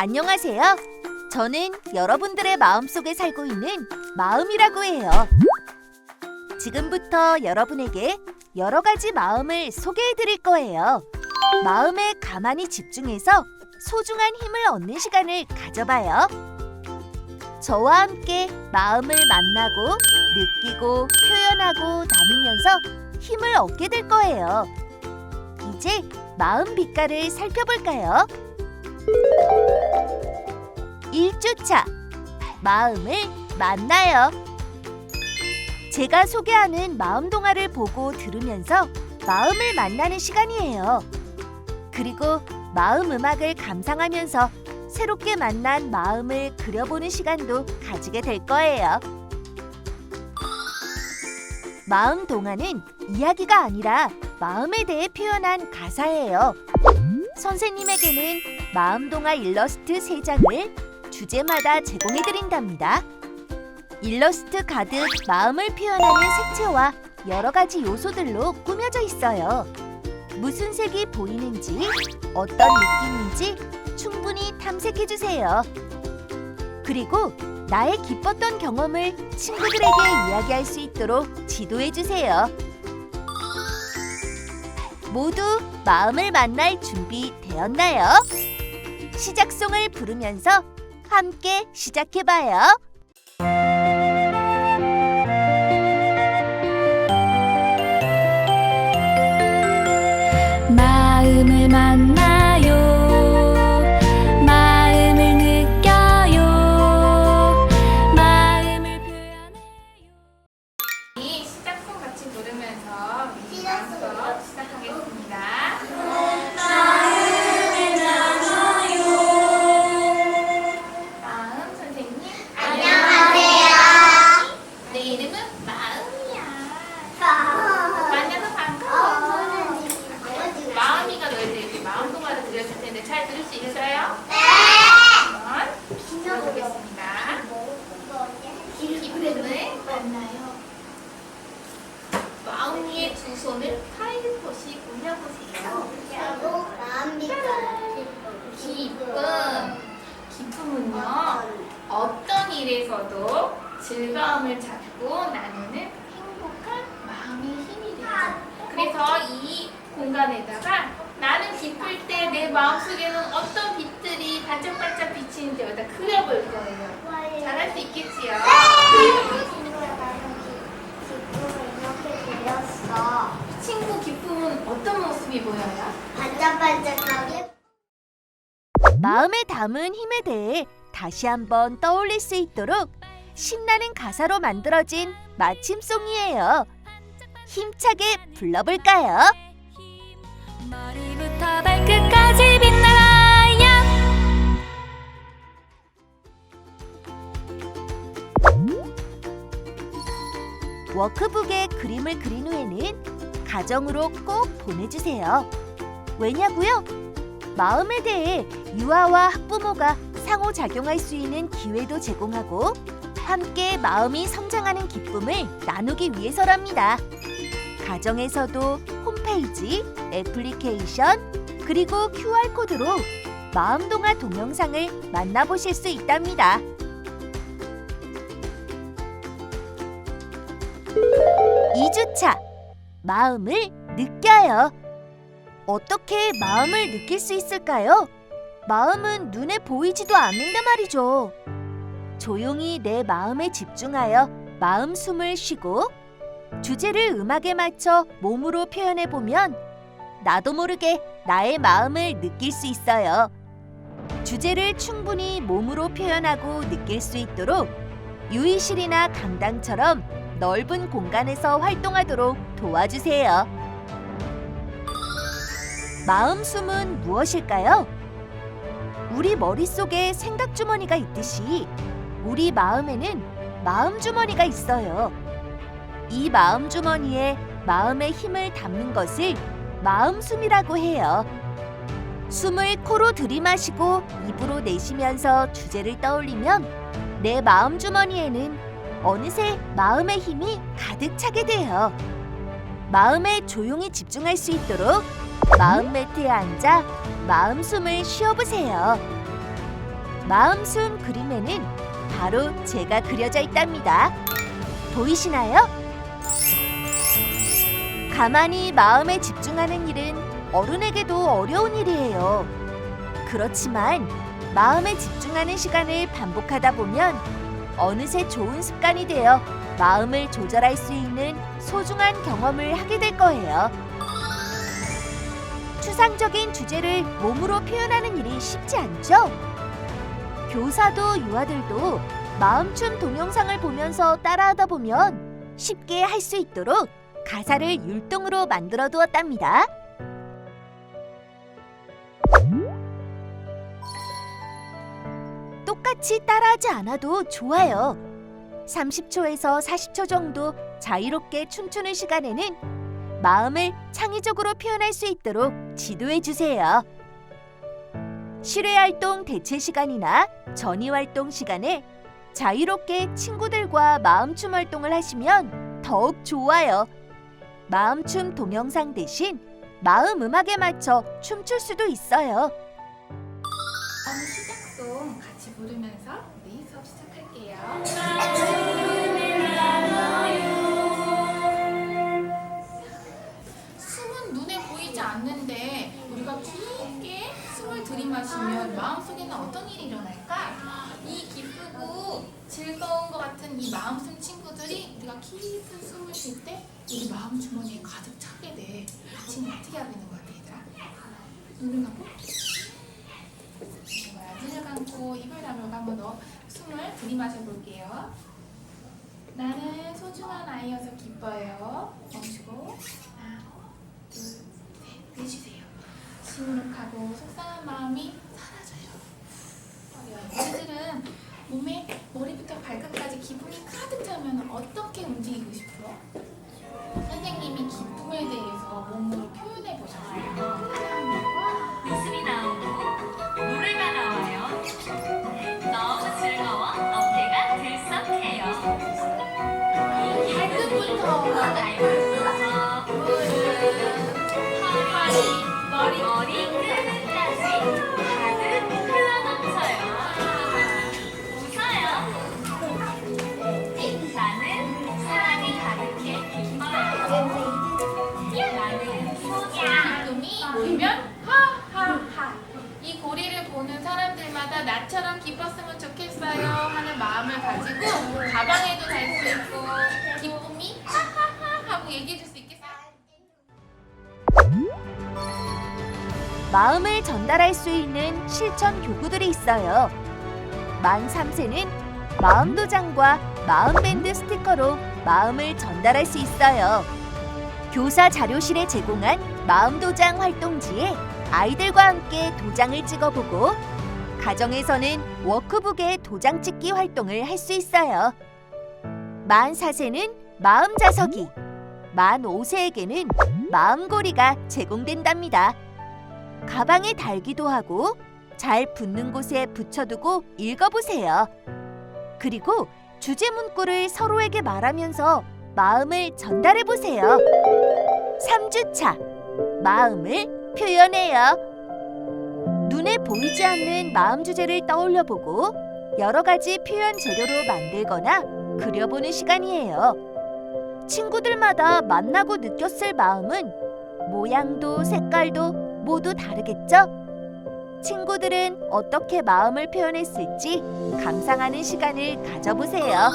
안녕하세요. 저는 여러분들의 마음속에 살고 있는 마음이라고 해요. 지금부터 여러분에게 여러 가지 마음을 소개해 드릴 거예요. 마음에 가만히 집중해서 소중한 힘을 얻는 시간을 가져봐요. 저와 함께 마음을 만나고 느끼고 표현하고 나누면서 힘을 얻게 될 거예요. 이제 마음 빛깔을 살펴볼까요? 1주차 마음을 만나요. 제가 소개하는 마음 동화를 보고 들으면서 마음을 만나는 시간이에요. 그리고 마음 음악을 감상하면서 새롭게 만난 마음을 그려보는 시간도 가지게 될 거예요. 마음 동화는 이야기가 아니라 마음에 대해 표현한 가사예요. 선생님에게는 마음 동화 일러스트 3장을 주제마다 제공해 드린답니다. 일러스트 가득 마음을 표현하는 색채와 여러 가지 요소들로 꾸며져 있어요. 무슨 색이 보이는지, 어떤 느낌인지 충분히 탐색해 주세요. 그리고 나의 기뻤던 경험을 친구들에게 이야기할 수 있도록 지도해 주세요. 모두 마음을 만날 준비 되었나요? 시작송을 부르면서 함께 시작해 봐요. 마음을 만나 있어요? 네. 한번 들어보겠습니다. 기쁨을 만나요. 마음 위에 두 손을 살포시 올려보세요. 기쁨. 기쁨은요, 어떤 일에서도 즐거움을 찾고 나누는 행복한 마음의 힘이 돼요. 그래서 이 공간에다가 나는 기쁠 때내 마음속에는 어떤 빛들이 반짝반짝 비치는지 여기다 그려볼 거예요. 잘할 수 있겠지요? 친구 기쁨은 어떤 모습이 보여요? 반짝반짝하게 마음에 담은 힘에 대해 다시 한번 떠올릴 수 있도록 신나는 가사로 만들어진 마침송이에요. 힘차게 불러볼까요? 워크북에 그림을 그린 후에는 가정으로 꼭 보내주세요. 왜냐고요? 마음에 대해 유아와 학부모가 상호작용할 수 있는 기회도 제공하고 함께 마음이 성장하는 기쁨을 나누기 위해서랍니다. 가정에서도 홈페이지, 애플리케이션, 그리고 QR코드로 마음동화 동영상을 만나보실 수 있답니다. 이주차 마음을 느껴요. 어떻게 마음을 느낄 수 있을까요? 마음은 눈에 보이지도 않는데 말이죠. 조용히 내 마음에 집중하여 마음 숨을 쉬고 주제를 음악에 맞춰 몸으로 표현해 보면 나도 모르게 나의 마음을 느낄 수 있어요. 주제를 충분히 몸으로 표현하고 느낄 수 있도록 유의실이나 강당처럼 넓은 공간에서 활동하도록 도와주세요. 마음 숨은 무엇일까요? 우리 머릿속에 생각 주머니가 있듯이 우리 마음에는 마음 주머니가 있어요. 이 마음 주머니에 마음의 힘을 담는 것을 마음 숨이라고 해요. 숨을 코로 들이마시고 입으로 내쉬면서 주제를 떠올리면 내 마음 주머니에는 어느새 마음의 힘이 가득 차게 돼요. 마음에 조용히 집중할 수 있도록 마음 매트에 앉아 마음 숨을 쉬어보세요. 마음 숨 그림에는 바로 제가 그려져 있답니다. 보이시나요? 가만히 마음에 집중하는 일은 어른에게도 어려운 일이에요. 그렇지만 마음에 집중하는 시간을 반복하다 보면 어느새 좋은 습관이 되어 마음을 조절할 수 있는 소중한 경험을 하게 될 거예요. 추상적인 주제를 몸으로 표현하는 일이 쉽지 않죠? 교사도 유아들도 마음춤 동영상을 보면서 따라하다 보면 쉽게 할 수 있도록 가사를 율동으로 만들어 두었답니다. 똑같이 따라하지 않아도 좋아요. 30초에서 40초 정도 자유롭게 춤추는 시간에는 마음을 창의적으로 표현할 수 있도록 지도해 주세요. 실외 활동 대체 시간이나 전이 활동 시간에 자유롭게 친구들과 마음춤 활동을 하시면 더욱 좋아요. 마음춤 동영상 대신 마음 음악에 맞춰 춤출 수도 있어요. 다음 시작송 같이 부르면서 우리 수업 시작할게요. 숨은 눈에 보이지 않는데 우리가 깊게 숨을 들이마시면 마음속에는 어떤 일이 일어날까? 이 기쁘고 즐거운 것 같은 이 마음숨 친구들이 우리가 깊은 숨을 쉴때 우리 마음 주머니에 가득 차게 돼. 지금 어떻게 하고 있는 것 같아, 얘들아? 눈을 감고. 눈을 감고 입을 다물고 한번 더 숨을 들이마셔 볼게요. 나는 소중한 아이여서 기뻐요. 멈추고 하나, 둘, 셋. 내쉬세요. 시무룩하고 속상한 마음이 가지고 가방에도 달수 있고 기쁨이 하하하 하고 얘기해 줄 수 있겠어요? 마음을 전달할 수 있는 실천 교구들이 있어요. 만 3세는 마음도장과 마음밴드 스티커로 마음을 전달할 수 있어요. 교사 자료실에 제공한 마음도장 활동지에 아이들과 함께 도장을 찍어보고 가정에서는 워크북에 도장 찍기 활동을 할 수 있어요. 만 4세는 마음 자석이, 만 5세에게는 마음고리가 제공된답니다. 가방에 달기도 하고 잘 붙는 곳에 붙여두고 읽어보세요. 그리고 주제 문구를 서로에게 말하면서 마음을 전달해 보세요. 3주차 마음을 표현해요. 눈에 보이지 않는 마음 주제를 떠올려 보고 여러 가지 표현 재료로 만들거나 그려보는 시간이에요. 친구들마다 만나고 느꼈을 마음은 모양도 색깔도 모두 다르겠죠? 친구들은 어떻게 마음을 표현했을지 감상하는 시간을 가져보세요.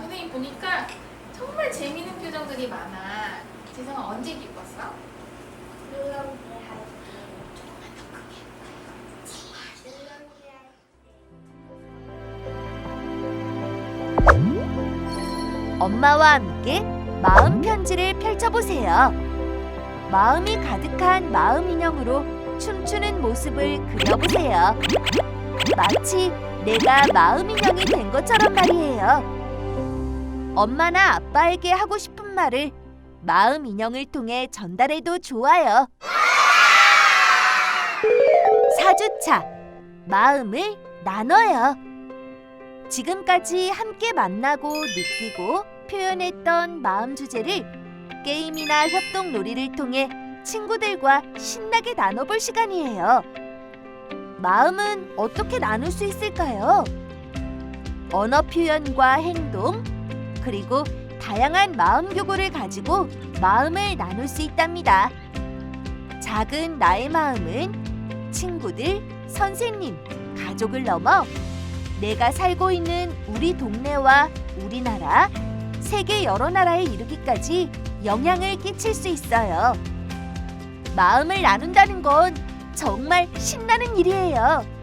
선생님 보니까 정말 재밌는 표정들이 많아. 지성아 언제 기뻤어? 엄마와 함께 마음 편지를 펼쳐보세요. 마음이 가득한 마음 인형으로 춤추는 모습을 그려보세요. 마치 내가 마음 인형이 된 것처럼 말이에요. 엄마나 아빠에게 하고 싶은 말을 마음 인형을 통해 전달해도 좋아요. 4주차 마음을 나눠요. 지금까지 함께 만나고 느끼고 표현했던 마음 주제를 게임이나 협동 놀이를 통해 친구들과 신나게 나눠볼 시간이에요. 마음은 어떻게 나눌 수 있을까요? 언어 표현과 행동, 그리고 다양한 마음 교구를 가지고 마음을 나눌 수 있답니다. 작은 나의 마음은 친구들, 선생님, 가족을 넘어 내가 살고 있는 우리 동네와 우리나라, 세계 여러 나라에 이르기까지 영향을 끼칠 수 있어요. 마음을 나눈다는 건 정말 신나는 일이에요.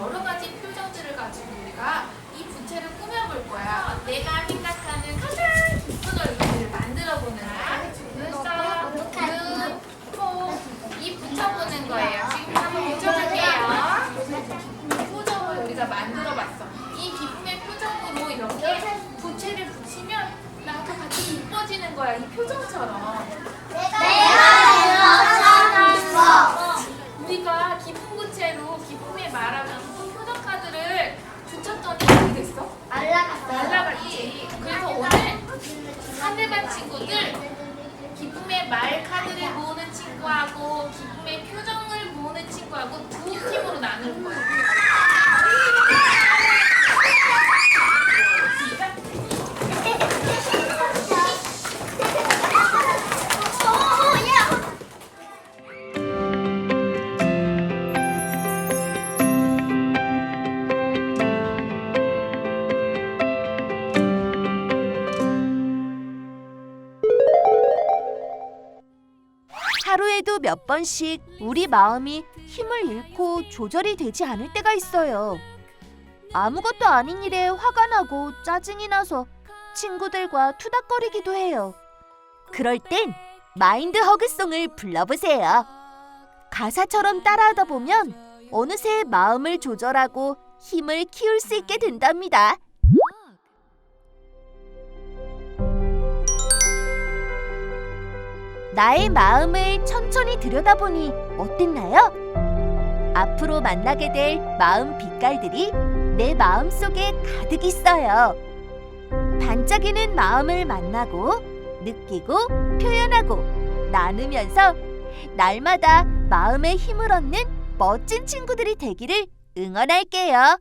여러 가지 표정들을 가지고 우리가 이 부채를 꾸며볼 거야. 내가 생각하는 가장 기쁜 얼굴을 만들어 보는 거야. 눈썹, 눈, 코, 입 붙여보는 거예요. 지금 한번 붙여볼게요. 표정을 우리가 만들어봤어. 이 기쁨의 표정으로 이렇게 부채를 붙이면 나도 같이 이뻐지는 거야. 이 표정처럼. 몇 번씩 우리 마음이 힘을 잃고 조절이 되지 않을 때가 있어요. 아무것도 아닌 일에 화가 나고 짜증이 나서 친구들과 투닥거리기도 해요. 그럴 땐 마인드 허그송을 불러보세요. 가사처럼 따라하다 보면 어느새 마음을 조절하고 힘을 키울 수 있게 된답니다. 나의 마음을 천천히 들여다보니 어땠나요? 앞으로 만나게 될 마음 빛깔들이 내 마음 속에 가득 있어요. 반짝이는 마음을 만나고 느끼고 표현하고 나누면서 날마다 마음의 힘을 얻는 멋진 친구들이 되기를 응원할게요.